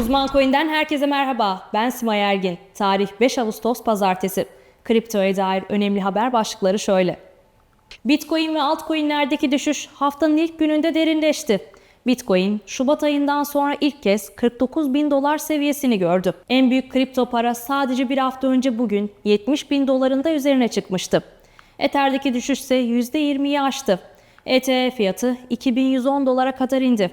Uzman Coin'den herkese merhaba. Ben Simay Ergin. Tarih 5 Ağustos Pazartesi. Kriptoya dair önemli haber başlıkları şöyle. Bitcoin ve altcoin'lerdeki düşüş haftanın ilk gününde derinleşti. Bitcoin, Şubat ayından sonra ilk kez 49 bin dolar seviyesini gördü. En büyük kripto para sadece bir hafta önce bugün 70 bin doların da üzerine çıkmıştı. Ether'deki düşüş ise %20'yi aştı. ETH fiyatı 2110 dolara kadar indi.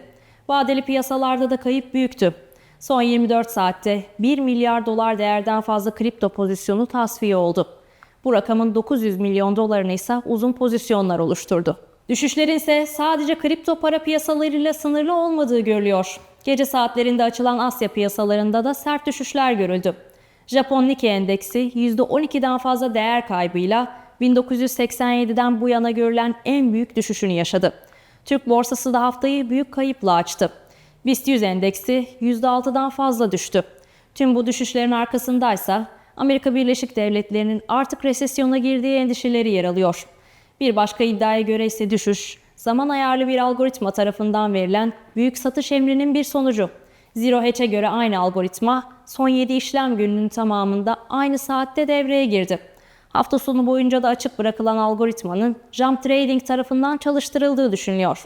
Vadeli piyasalarda da kayıp büyüktü. Son 24 saatte 1 milyar dolar değerden fazla kripto pozisyonu tasfiye oldu. Bu rakamın 900 milyon dolarını ise uzun pozisyonlar oluşturdu. Düşüşlerin ise sadece kripto para piyasalarıyla sınırlı olmadığı görülüyor. Gece saatlerinde açılan Asya piyasalarında da sert düşüşler görüldü. Japon Nikkei endeksi %12'den fazla değer kaybıyla 1987'den bu yana görülen en büyük düşüşünü yaşadı. Türk borsası da haftayı büyük kayıpla açtı. BIST 100 endeksi %6'dan fazla düştü. Tüm bu düşüşlerin arkasındaysa Amerika Birleşik Devletleri'nin artık resesyona girdiği endişeleri yer alıyor. Bir başka iddiaya göre ise düşüş, zaman ayarlı bir algoritma tarafından verilen büyük satış emrinin bir sonucu. Zero Hedge'e göre aynı algoritma son 7 işlem gününün tamamında aynı saatte devreye girdi. Hafta sonu boyunca da açık bırakılan algoritmanın Jump Trading tarafından çalıştırıldığı düşünülüyor.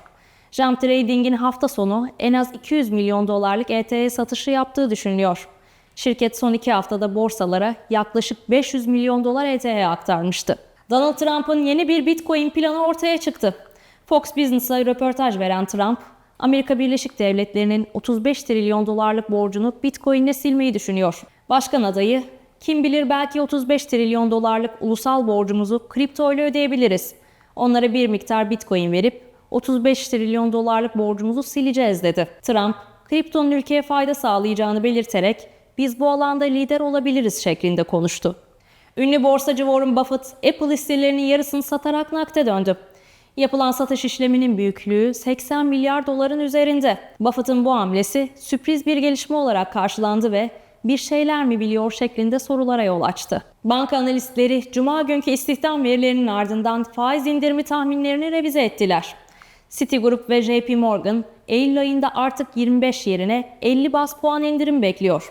Jump Trading'in hafta sonu en az 200 milyon dolarlık ETH satışı yaptığı düşünülüyor. Şirket son iki haftada borsalara yaklaşık 500 milyon dolar ETH aktarmıştı. Donald Trump'ın yeni bir Bitcoin planı ortaya çıktı. Fox Business'a röportaj veren Trump, Amerika Birleşik Devletleri'nin 35 trilyon dolarlık borcunu Bitcoin'le silmeyi düşünüyor. Başkan adayı, kim bilir belki 35 trilyon dolarlık ulusal borcumuzu kripto ile ödeyebiliriz. Onlara bir miktar Bitcoin verip 35 trilyon dolarlık borcumuzu sileceğiz dedi. Trump, kriptonun ülkeye fayda sağlayacağını belirterek biz bu alanda lider olabiliriz şeklinde konuştu. Ünlü borsacı Warren Buffett, Apple hisselerinin yarısını satarak nakde döndü. Yapılan satış işleminin büyüklüğü 80 milyar doların üzerinde. Buffett'ın bu hamlesi sürpriz bir gelişme olarak karşılandı ve bir şeyler mi biliyor şeklinde sorulara yol açtı. Banka analistleri cuma günkü istihdam verilerinin ardından faiz indirimi tahminlerini revize ettiler. Citigroup ve JP Morgan Eylül ayında artık 25 yerine 50 bas puan indirim bekliyor.